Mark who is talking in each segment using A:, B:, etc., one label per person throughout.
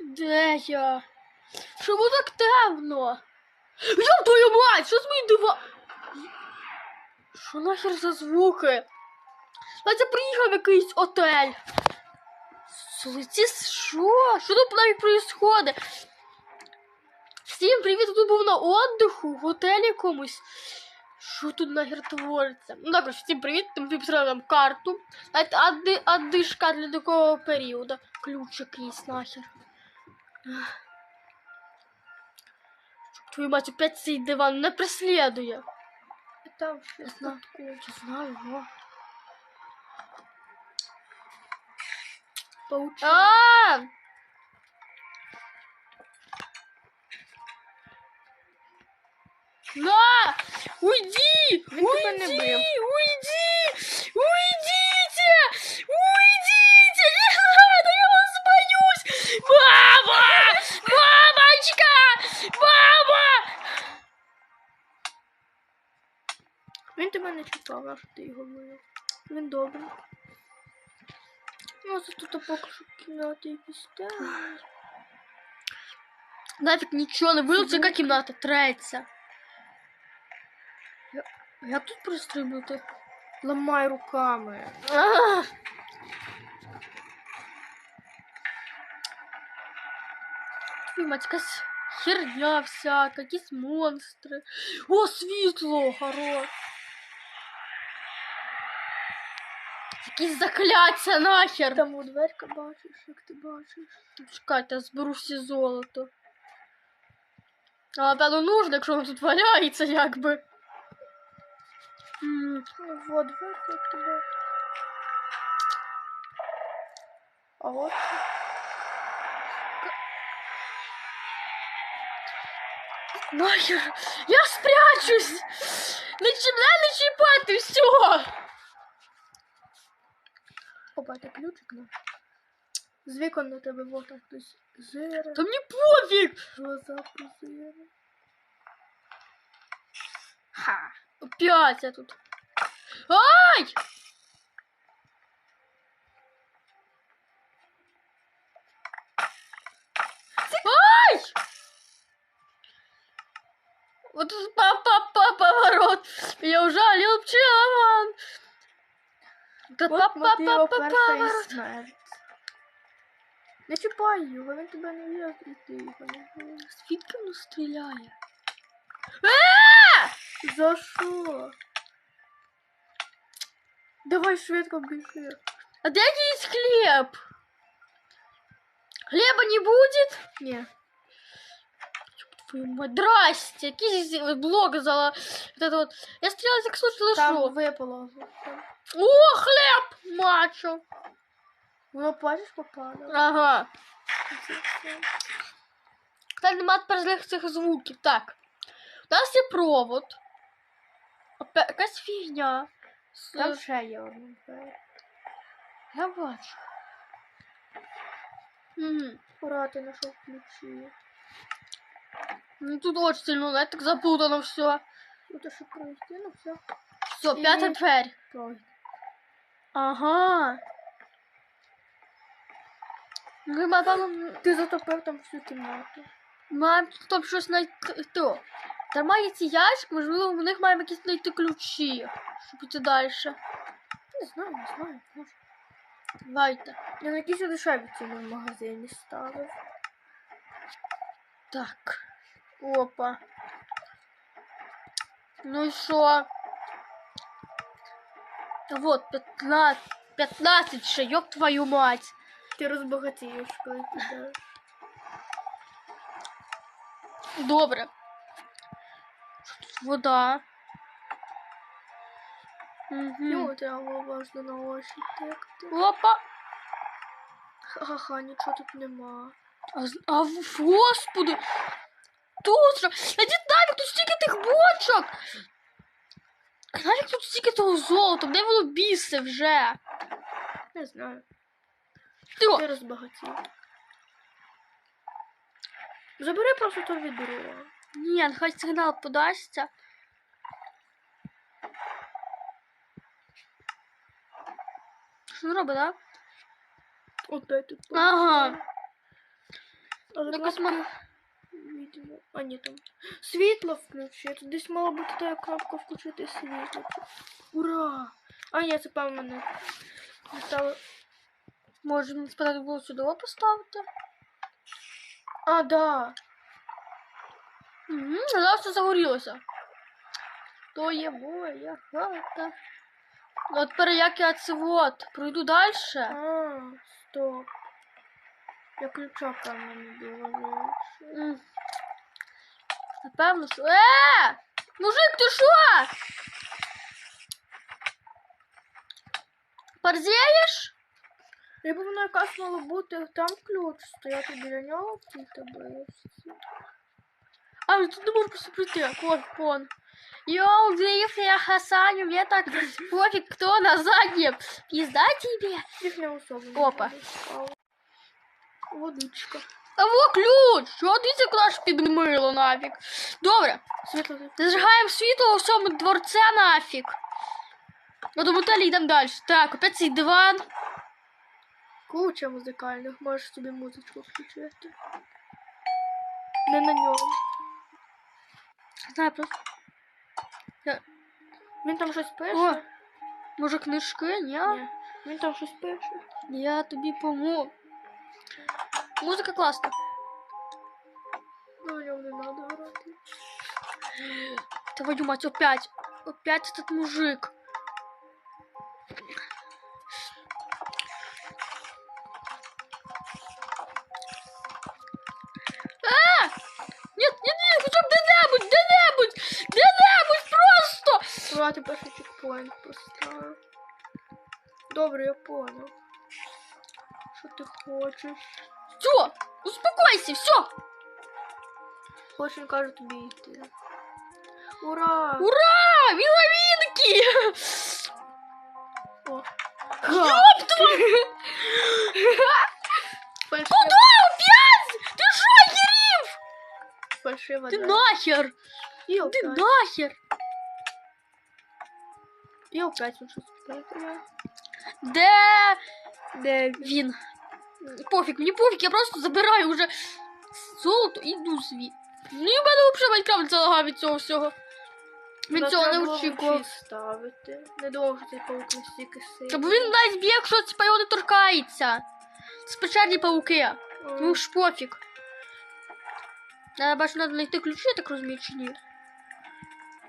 A: Де я? Чому так темно? Йоп твою мать! Що з моїм дива? Що нахер за звуки? Це приїхав якийсь отель. Слухайте, що? Що тут навіть происходить? Всім привіт, тут був на отдиху, в готелі якомусь. Що тут нахер твориться? Ну також всім привіт, ми підписали нам карту. Знаєте, адди, аддишка для такого періоду. Ключ якийсь нахер. Ах. Щоб твою мать опять цей диван не преслідує.
B: Там
A: Я
B: щось
A: знаю, я знаю, його.
B: паучок.
A: А! На! Уйди!
B: Він тебе
A: уйди!
B: не бив.
A: Уйди! Уйдите! Уйдите! Мама! Мамочка! Мама!
B: Він тебе не чіпав, а що ти його бив. Він добрий. Ну, це тут поки що кімнати якісь темні.
A: Нафиг нічого не вийде, яка кімната, третя. Я- тут пристрибнути?
B: Ламай руками.
A: А! Твою мать, якась херня всяка, якісь монстри. О, світло, хорош. Якісь закляття нахер.
B: Там у дверка бачиш, як ти бачиш.
A: Чекайте, я зберу всі золото. А напевно нужно, якщо воно тут валяється, якби. М,
B: Ну, вот дверка, як бачиш. А от
A: Нахер! Я спрячусь! Не чи мене не чіпати все!
B: Опа, це ключик на. З вікон на тебе вот там хтось зире,
A: Та мені пофіг!
B: глаза позире.
A: Ха! Опять я тут. Ай! Ай! Вот тут па-па-па поворот. Я ужалил пчелован. Да
B: От мотиво
A: па-па-па
B: першої
A: поворот.
B: смерть. Не чіпай його, він тебе не в'яз і ти його не в'яз.
A: Звідки воно стріляє?
B: За що? Давай швидко біжи.
A: А де есть хлеб? Хлеба не будет?
B: Ні.
A: Твою мать, здрасте, якийсь блок зала. Вот это вот. Я стрілялась як случай
B: Там
A: лишу.
B: випало.
A: О, хлеб! Мачо.
B: Воно бачиш попало.
A: Ага. Так, нема тепер злих цих звуків. Так. У нас є провод. Опе- Якась фігня.
B: Там ще є.
A: Я бачу. Угу.
B: Ура, ти знайшов ключі.
A: Ну тут очень сильно, знаєте, так запутано все.
B: Ну то що пройти, ну все.
A: Все,
B: І-
A: п'ята дверь.
B: Пройди.
A: Ага. Ну, напевно,
B: Ти затопив там всю кімнату.
A: маємо там щось знайти. То. Там має ці ящик, можливо, в них маємо якісь знайти ключі, щоб піти далі.
B: Не знаю, не знаю. Може.
A: Давайте.
B: Я на якісь дешеві в магазині ставив.
A: Так. Опа. Ну і що? Та вот, 15, 15 ще, ёб твою мать.
B: Ти розбагатієш, коли підеш.
A: Добре. Що тут вода? Угу.
B: Йому треба було важно на очі текти.
A: Опа.
B: Ха-ха, нічого тут нема.
A: А, а господи! Тут же! Іди нафіг, тут стільки тих бочок! Нафіг тут стільки того золота, де воно бісе вже?
B: Не знаю.
A: Ти,
B: Ти розбагатів. Забери просто то відро.
A: Ні, хай сигнал подасться. Що він робить, так?
B: Опять тут.
A: Ага. Ми...
B: відео. А ні там. Світло включи. Тут десь мала бути та кнопка включити світло. Ура! А ні, це певно мене. не стало.
A: Може, мені було сюди поставити?
B: А, да.
A: Угу, зараз все загорілося. То є моя хата. Ну, от це от, пройду далі.
B: А, стоп. Я ключа певно не було.
A: М. Напевно, що. Е! Мужик, ти що? Парзєєш?
B: Якби воно якась мало бути, там ключ стояти біля нього в цій табличці.
A: А, ну тут не можу просто прийти. Вот, вон. Йоу, Гриф, я Хасаню, мне так пофиг, кто на заднем. Пизда тебе.
B: Їх не особо.
A: Опа.
B: Водичка.
A: А во ключ! Що дивіться, куди ж підмило нафіг. Добре,
B: Світло
A: зажигаємо світло у всьому дворце нафіг. Ну, до мотелі йдемо далі. Так, опять цей диван.
B: Куча музикальних, можеш собі музичку включити. Не на ньому.
A: Знаю просто.
B: Він там щось пише?
A: О. Може книжки, ні?
B: Ні. Він там щось пише.
A: Я тобі помогу. Музика класна.
B: Ну, на ньому не треба грати.
A: Твою мать, опять. Опять этот мужик. А! Нет, нет, нет, хотя бы где-нибудь, где-нибудь, где-нибудь просто!
B: Давайте перший чекпоінт поставив. Добре, я понял. Що ти хочеш?
A: Все, успокойся, все.
B: Хоч він каже тобі йти. Ура!
A: Ура, миловинки!
B: О,
A: Ёб твою!
B: фальшива,
A: Куда опять? Ты что, Ериф?
B: фальшива
A: Ты
B: да.
A: нахер!
B: І
A: Ты
B: опять.
A: нахер!
B: І опять він щось пише.
A: Де... Де він? Пофіг, мені пофіг, я просто забираю вже золото і йду звід. Ну і в мене взагалі Майнкрафт залагав від цього всього. Від
B: Ну,
A: цього не
B: було
A: очікував.
B: ставити. Не думав, що цей паук настільки сильний.
A: Та бо він навіть б'є, якщо це його не торкається. Спечерні пауки.
B: М,
A: Ну ж пофіг. Я бачу, треба знайти ключі, я так розумію, чи ні.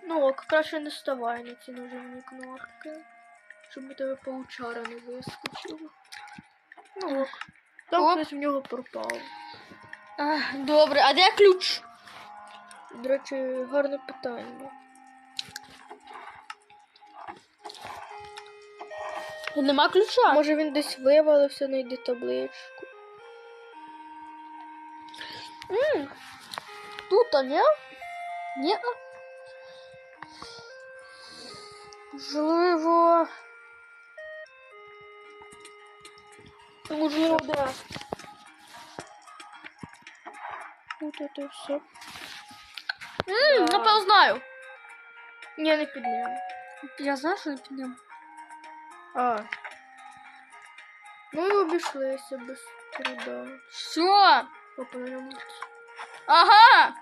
B: Ну ок, краще не ставай на ці нажимні кнопки. Щоб у тебе паучара не вискочило. Ну ок. Там
A: Оп.
B: хтось в нього пропав.
A: А, добре, а де ключ?
B: До речі, гарне питання.
A: Нема ключа.
B: Може він десь вивалився, знайди табличку.
A: М, Тут, а ні? Ні. Можливо.
B: Можливо, де. Тут це все.
A: М,
B: Да.
A: Напевно, знаю.
B: Ні, не під ним.
A: Я знаю, що не підемо.
B: А. Ну і обійшлися без труда.
A: Все.
B: Опа, на ньому.
A: Ага.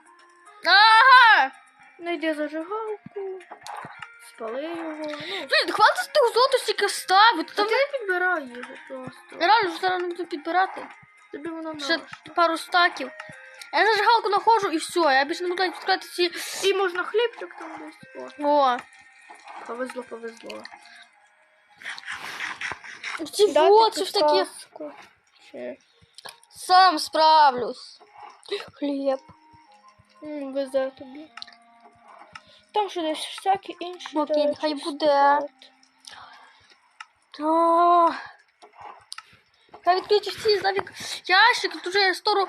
A: Ага.
B: Найди зажигалку. Спали його. Ну,
A: Блін, хватить з тих золото стільки ставити.
B: та
A: Там
B: ти не підбирай його просто.
A: реально ж зараз не буду підбирати.
B: Тобі воно
A: Ще пару стаків. Я зажигалку знаходжу і все. Я більше не буду відкривати ці.
B: І можна хлібчик там десь. О,
A: О.
B: повезло, повезло.
A: Ці вот, це ж таке. Сам справлюсь. Хліб.
B: М, Везе тобі. Там ще десь всякі інші.
A: Окей,
B: речі
A: хай буде. То... Я відкриті всі ящик, тут уже стору.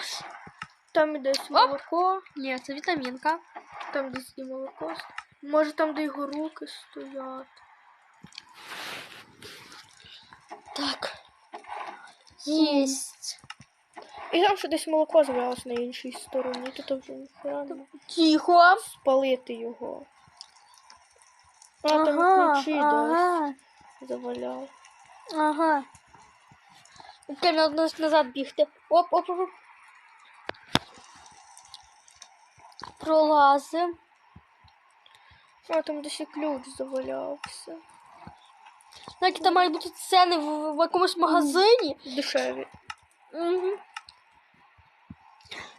B: Там і десь молоко,
A: Ні, це вітамінка.
B: там десь і молоко. Може там, де його руки стоять.
A: Так. Єсть.
B: І там ще десь молоко з'явилось на іншій стороні. Тут вже не
A: Тихо.
B: спалити його. А там і ключі
A: ага,
B: десь заваляв.
A: ага. Треба назад бігти. Оп, оп, оп. Пролазимо.
B: А там десь ключ завалявся.
A: Знаєте, там мають бути ціни в, в якомусь магазині.
B: Дешеві.
A: Угу.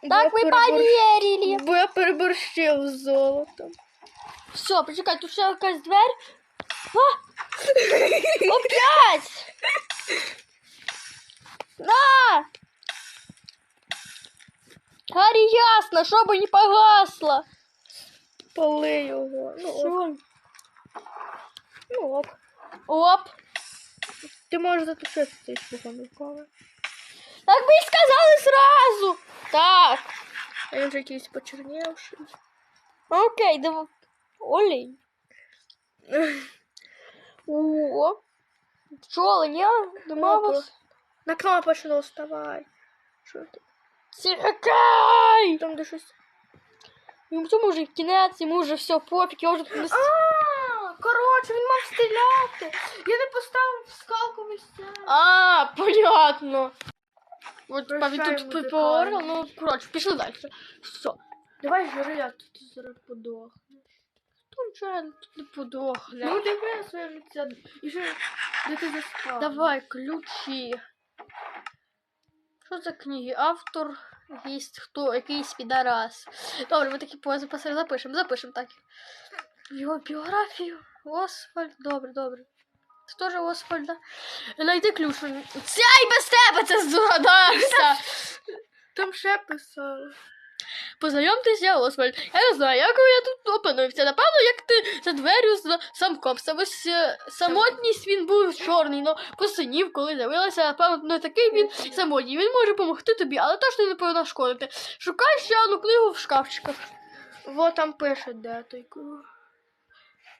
A: Так ми
B: перебор-
A: повірили.
B: Бо я переборщив з золотом.
A: Все, почекай, тут ще якась двері. А! Опять! На! Гарі ясно, щоб не погасло.
B: Пали його. Ну, ок.
A: Що?
B: ну ок.
A: Оп.
B: Ти можеш затушити цей руками.
A: Так ви й сказали сразу. Так.
B: А він же якийсь почернівший.
A: Окей, давай. Олень. О. Ні? Нема
B: Опа.
A: вас?
B: На кнопочку вставай. Що ти?
A: Тікай!
B: Там де щось.
A: Йому цьому вже кінець, йому вже все пофіг, я вже тут
B: коротше, він мав стріляти. Я не поставив скалку місця.
A: А, понятно. От
B: Прощай,
A: папі тут
B: музикант.
A: ну, коротше, пішли далі. Все.
B: Давай жри, то ти зараз подох.
A: Тут не подохне.
B: Ну диви своє. І що, де ти заспав?
A: Давай, ключі. Що за книги? Автор якийсь хто, якийсь підарас. Добре, ми такі по записали, запишемо, запишемо так. Його біографію. Освальд, добре, добре. Це теж Освальда. Найди ключ. Ця і без тебе це здогадався.
B: Там ще писали.
A: Познайомтеся, Освальд. Я не знаю, як я тут опинився. Напевно, як ти за дверю з самкопся. Ось е, самотність він був чорний, но посинів, коли з'явилася. Напевно, не такий він самотній. Він може допомогти тобі, але точно не повинна шкодити. Шукай ще одну книгу в шкафчиках.
B: Во там пише, де той ключ.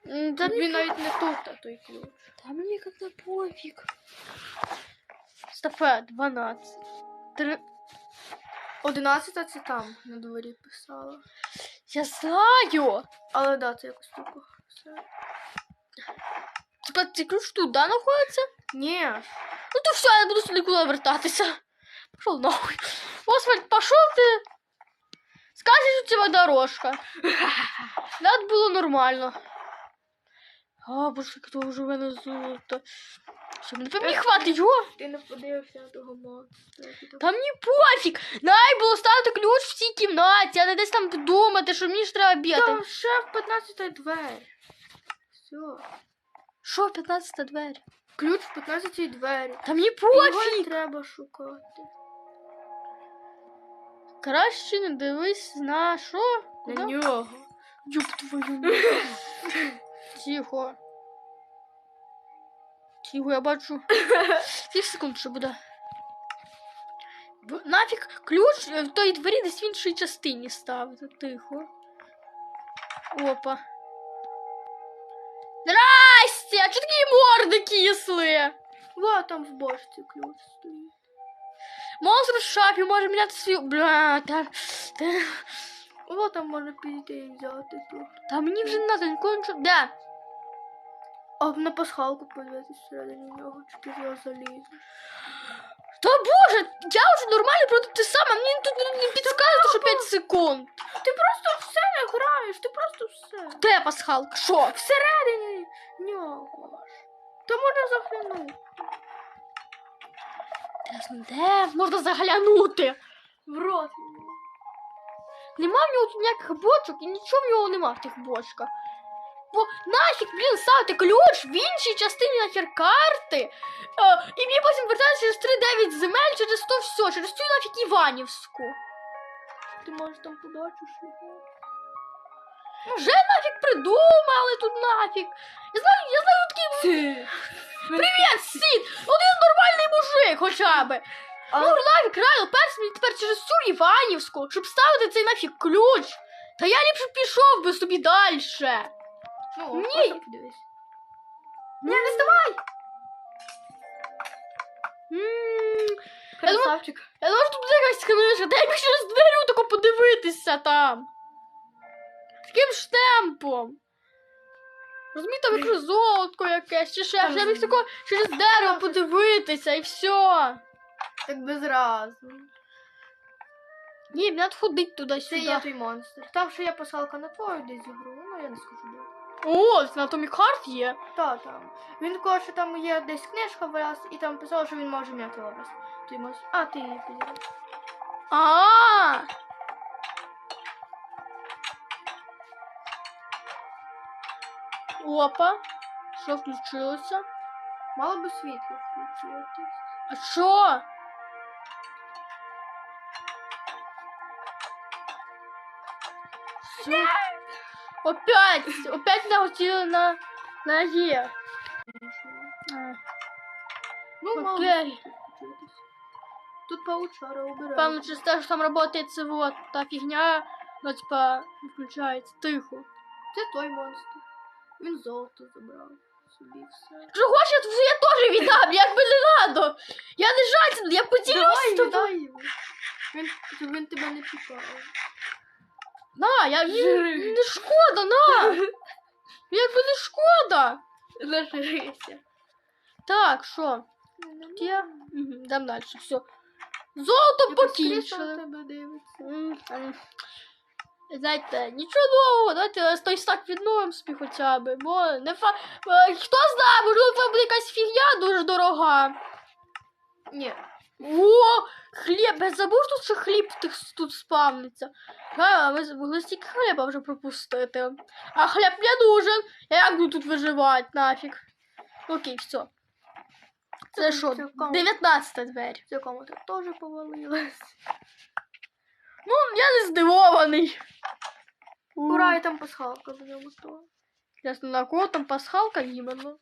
B: Він навіть не тут, а той ключ.
A: Та мені як-то пофіг. Стопе, 12. Три...
B: Одинадцята це там на дворі писала.
A: Я знаю!
B: Але да, це якось тупо.
A: Тепер цей ключ тут, да, знаходиться?
B: Ні.
A: Ну то все, я буду сюди куди вертатися. Пошел нахуй. Освальд, пошел ты. Скажешь, у тебя дорожка. Надо було нормально. А, боже, як того вже мене золото. Що, мені мені хватить його?
B: Ти не подивився на того монстра.
A: Та мені пофіг. Най було ставити ключ в цій кімнаті, а не десь там думати, що мені ж треба бігати.
B: Там ще в 15 двері. Все.
A: Що, 15 двері?
B: Ключ в 15 двері.
A: Та мені
B: Його не
A: пофіг.
B: треба шукати.
A: Краще не дивись на що?
B: На нього.
A: Юб твою. Тихо. Тихо, я бачу. Тих секунд, що буде. Нафіг ключ е, в той двері десь в іншій частині ставити. Тихо. Опа. Здрасте! А чого такі морди кисли?
B: Во там в бочці ключ стоїть.
A: Монстр в шафі може міняти свою. Бля, та, та,
B: О, там можна підійти і взяти тут.
A: та мені вже не треба нікого нічого. Де?
B: А на пасхалку подивитися всередині нього, чи ти його залізеш.
A: Та боже, я вже нормально проти ти сама, мені тут не- підказує, що 5 секунд.
B: Ти просто все не граєш, ти просто все.
A: Де пасхалка? Що?
B: Всередині нього. То можна заглянути.
A: Ясно, де можна заглянути?
B: В рот.
A: Нема в нього тут ніяких бочок і нічого в нього нема в тих бочках. Бо нафіг, блін, ставити ключ в іншій частині нахер карти. Е, і мені потім вертатися через 3-9 земель, через то все, через цю нафіг Іванівську.
B: Ти можеш там побачиш його.
A: Вже нафіг придумали тут нафіг. Я знаю, я знаю такий. Привіт, Сід! Один нормальний мужик хоча би.
B: А-
A: Ну, нафіг, реально, перш мені тепер через цю Іванівську, щоб ставити цей нафіг ключ. Та я ліпше пішов би собі далі.
B: Ну,
A: Ні.
B: просто подивись.
A: Ні, не здавай.
B: Красавчик.
A: Я думаю, що тут буде якась книжка, дай мені через двері тако подивитися там. Таким ж темпом. Розумієте, там як золотко якесь, чи ще, я міг тако через дерево подивитися і все.
B: Так без разу.
A: Ні, мені треба ходити
B: Це
A: туди-сюди.
B: є той монстр. Там ще є пасалка на твою десь ігру, ну я не скажу де.
A: О, на Томі Харт є.
B: Та там. Він каже, що там є десь книжка вираз, і там писало, що він може міняти образ. Той монстр. А, ти її підійдеш.
A: А. Опа. Що включилося?
B: Мало би світло включити.
A: А що? Що? Опять! Опять наготіли на, на. А,
B: Ну, мало
A: Окей.
B: Тут паучара убирає.
A: Певно, через те, що там работает вот та фігня, ну, типа, не включається тихо.
B: Це той монстр. Він золото забрав. Собі все.
A: Якщо хочеш, то я теж віддам, якби не надо. Я не жаден, я поділюсь з тобою.
B: Він, він тебе не чіпав.
A: На, я
B: Жри.
A: не шкода, на. Якби не шкода.
B: Зажирися.
A: Так, що? Я? Угу, дам далі, все. Золото покінчили. М, ем, Знаєте, нічого нового, давайте той стак відновимо собі хоча б, бо не фа... е, Хто знає, можливо, це буде якась фігня дуже дорога.
B: Ні.
A: О, хліб, я забув, що хліб тут, тут спавниться. А, ми могли стільки хліба вже пропустити. А хліб не нужен. Я як буду тут виживати нафіг. Окей, все. Це що?
B: цілком.
A: 19 двері.
B: Ця комната теж повалилась.
A: Ну, я не здивований.
B: Ура, і там пасхалка в ньому то.
A: Ясно, на кого там пасхалка іменно?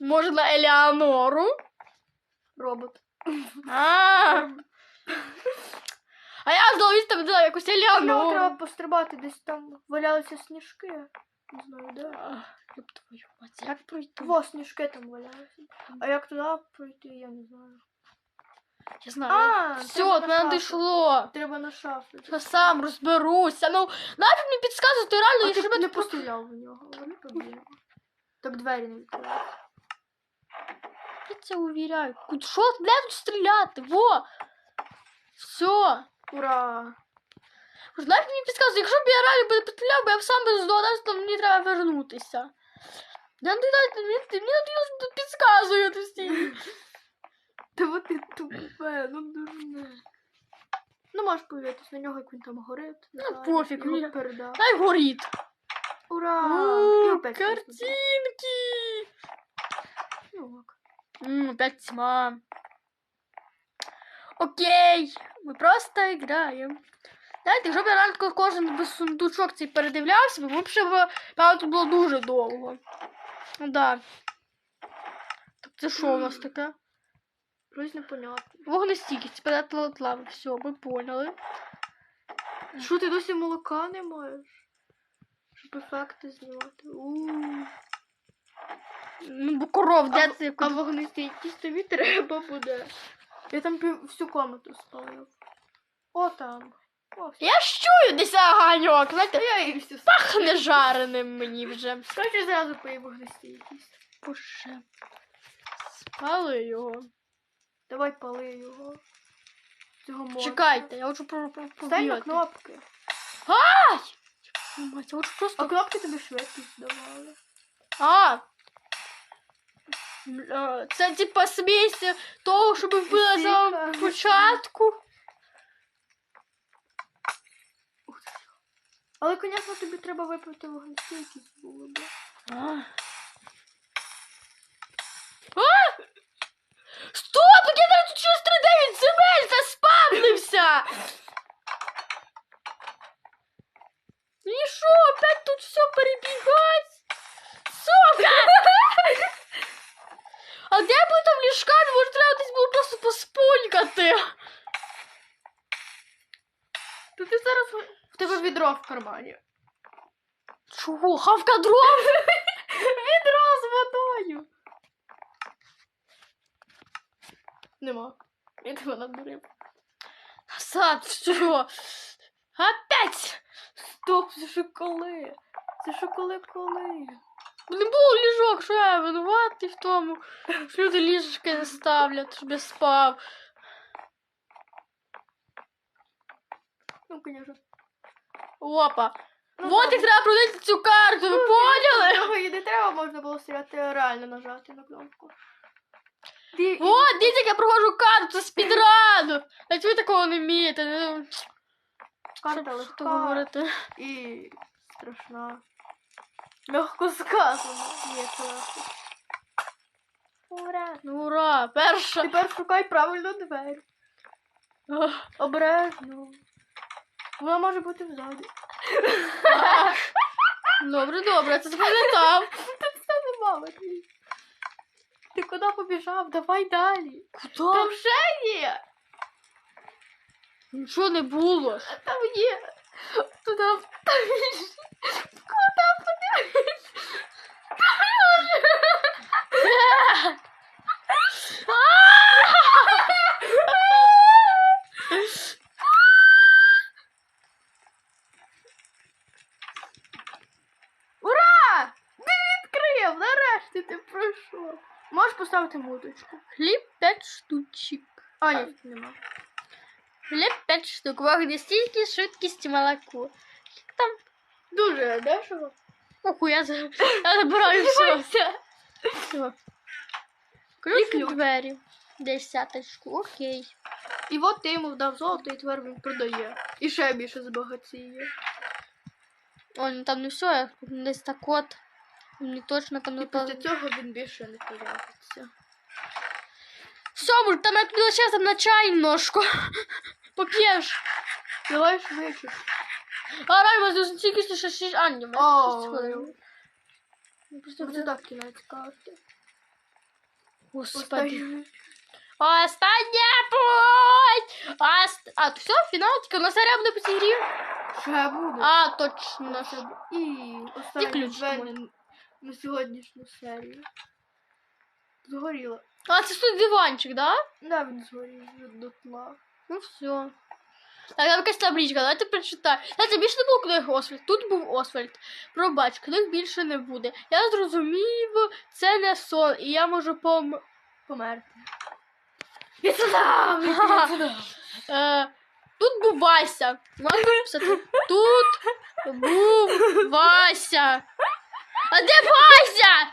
A: Може на Елеонору?
B: Робот.
A: А. А я знову там взяла якусь
B: Нам треба пострибати, десь там валялися сніжки. Не знаю, де.
A: Ёб твою мать, як пройти?
B: Во, сніжки там валялися. А як туди пройти, я не знаю.
A: Я знаю.
B: А,
A: все,
B: треба
A: до мене
B: шафу.
A: дійшло.
B: Треба на шафу.
A: Я сам розберуся. Ну, нафіг мені підказувати, реально,
B: А
A: якщо
B: ти
A: мене
B: не постріляв в нього. Вони побігли. Так двері не відкриваються.
A: Я це увіряю. Що, тут стріляти? Во! Все.
B: Ура!
A: Нафіг мені підказувати, якщо б я реально би підстріляв, я б сам би здогадався, то мені треба вернутися. Я не знаю, мені, тут підказує постійно.
B: Та от ти тупе, ну дурне. Ну можеш подивитись на нього, як він там горить.
A: Ну, пофіг, мені- Дай горить.
B: Ура!
A: О, картинки.
B: Ну, ок.
A: М, опять тьма. Окей, ми просто граємо. Знаєте, якщо б я реально кожен би сундучок цей передивлявся, бо б ще тут було дуже довго. Ну да. Так це що у нас таке?
B: Щось непонятне.
A: Вогнестійкість, перед лави. Все, ми поняли.
B: Що ти досі молока не маєш? Щоб ефекти знімати. У-у-у.
A: Ну, бо коров, де це?
B: а вогнестійкість тобі треба буде. Я там пів, всю комнату спалив. О, там. О, все.
A: Я ж чую десь аганьок, знаєте,
B: я її всю
A: пахне жареним мені вже.
B: Короче, зразу поїв вогнестійкість.
A: Боже. Спали його.
B: Давай пали його. Цього монстра.
A: Чекайте, я хочу про, про,
B: Стань на
A: побігати.
B: кнопки.
A: Ай! Мать, я хочу просто...
B: А кнопки тобі швидкість давали.
A: А! Це типа смесь того, що вбили на початку.
B: Але, звісно, тобі треба випити вогнестійкість було б.
A: Стоп! Я зараз тут через 39 земель заспавнився! Мені що, опять тут все перебігать? Сука! А де там? Може треба десь було просто поспунькати?
B: То ти зараз в тебе відро в кармані.
A: Чого? Хавка дров?
B: Відро з водою. Нема. Я тебе надурив.
A: Назад, все. Опять!
B: Стоп, це що коли? Це що коли коли?
A: Не було ліжок, що я винуватий в тому, що люди ліжечки не ставлять, щоб я спав.
B: Ну, конечно.
A: Опа.
B: Ну,
A: вот як треба продати цю карту, ви поняли?
B: Його і не треба, можна було стріляти реально нажати на кнопку. Ді-
A: От, дивіться, як я проходжу карту, це спідрану. А ви такого не вмієте. Ну,
B: Карта легка
A: говорити?
B: і страшна. Легко сказано. Ні, це легко. Ура!
A: Ну, ура, перша.
B: Тепер шукай правильну двері. Обережно. Вона може бути взаді.
A: Добре, добре, це запам'ятав.
B: Тут все нема Матвій. Ти куди побіжав? Давай далі.
A: Куди?
B: Там ще є.
A: Нічого не було.
B: Там є. Туди. Там є. Куди подивись? Ура! Ти відкрив! Нарешті ти пройшов. Можеш поставити муточку.
A: Хліб 5 штучок.
B: А, ні, нема.
A: Хліб 5 штук. Вогні стільки, швидкість молоко. Там,
B: Дуже дешево.
A: оху, я, за- я забираю все. все. Ключ двері. Десяточку, окей.
B: І от ти йому вдав золото, і тепер він продає. І ще більше збагатіє.
A: О, ну там не все, десь так от. Не точно там
B: І
A: не
B: після цього він більше не появиться.
A: Все, там я тобі лишився на чай немножко. Поп'єш.
B: Давай швидше.
A: А реально, з тільки ще 6, а, ні,
B: О,
A: 6 хвилин. Просто
B: Це так кінець карти.
A: Господи. Остання путь! Ост... А, то все, фінал, тільки у нас серія буде по цій грі.
B: Ще буде.
A: А, точно.
B: Ще бу- І останнє
A: ключ
B: двері на сьогоднішню серію. Згоріло.
A: А, це тут диванчик, да?
B: Да, він згорів до тла.
A: Ну все. Так, там якась табличка, давайте прочитаю. Знаєте, більше не було книг Освальд. Тут був Освальд. Пробач, книг більше не буде. Я зрозумів, це не сон, і я можу пом...
B: Померти. Іди.
A: Е, тут був Вася. Тут був Вася. А де Вася?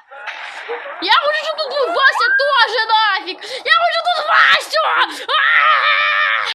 A: Я хочу, щоб тут був Вася теж нафіг! Я хочу тут Васю!